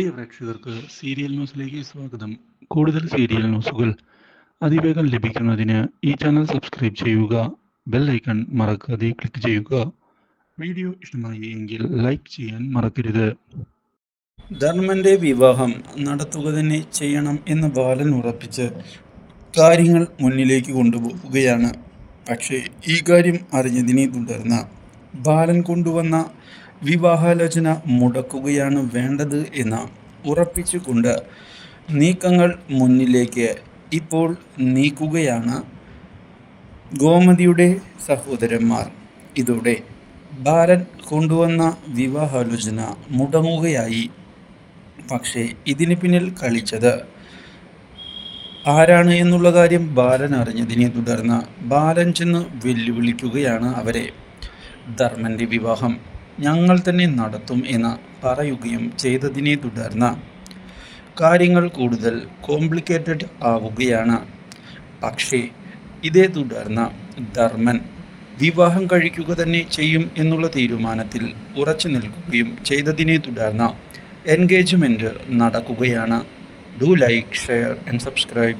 പ്രിയ പ്രേക്ഷകർക്ക് സീരിയൽ ന്യൂസിലേക്ക് സ്വാഗതം. കൂടുതൽ സീരിയൽ ന്യൂസുകൾ അതിവേഗം ലഭിക്കുന്നതിന് ഈ ചാനൽ സബ്സ്ക്രൈബ് ചെയ്യുക ബെൽ ഐക്കൺ മറക്കാതെ ക്ലിക്ക് ചെയ്യുക. വീഡിയോ ഇഷ്ടമായി എങ്കിൽ ലൈക്ക് ചെയ്യാൻ മറക്കരുത്. ധർമ്മന്റെ വിവാഹം നടത്തുക തന്നെ ചെയ്യണം എന്ന് ബാലൻ ഉറപ്പിച്ച് കാര്യങ്ങൾ മുന്നിലേക്ക് കൊണ്ടുപോവുകയാണ്. പക്ഷേ ഈ കാര്യം അറിഞ്ഞതിനെ തുടർന്ന് ബാലൻ കൊണ്ടുവന്ന വിവാഹാലോചന മുടക്കുകയാണ് വേണ്ടത് എന്ന് ഉറപ്പിച്ചുകൊണ്ട് നീക്കങ്ങൾ മുന്നിലേക്ക് ഇപ്പോൾ നീക്കുകയാണ് ഗോമതിയുടെ സഹോദരന്മാർ. ഇതോടെ ബാലൻ കൊണ്ടുവന്ന വിവാഹാലോചന മുടങ്ങുകയായി. പക്ഷേ ഇതിന് പിന്നിൽ കളിച്ചത് ആരാണ് എന്നുള്ള കാര്യം ബാലൻ അറിഞ്ഞതിനെ തുടർന്ന് ബാലൻ ചെന്ന് വെല്ലുവിളിക്കുകയാണ് അവരെ. ധർമ്മന്റെ വിവാഹം ഞങ്ങൾ തന്നെ നടത്തും എന്ന് പറയുകയും ചെയ്തതിനെ തുടർന്ന് കാര്യങ്ങൾ കൂടുതൽ കോംപ്ലിക്കേറ്റഡ് ആവുകയാണ്. പക്ഷേ ഇതേ തുടർന്ന് ധർമ്മൻ വിവാഹം കഴിക്കുക തന്നെ ചെയ്യും എന്നുള്ള തീരുമാനത്തിൽ ഉറച്ചു നിൽക്കുകയും ചെയ്തതിനെ തുടർന്ന് എൻഗേജ്മെന്റ് നടക്കുകയാണ്. Do like share and subscribe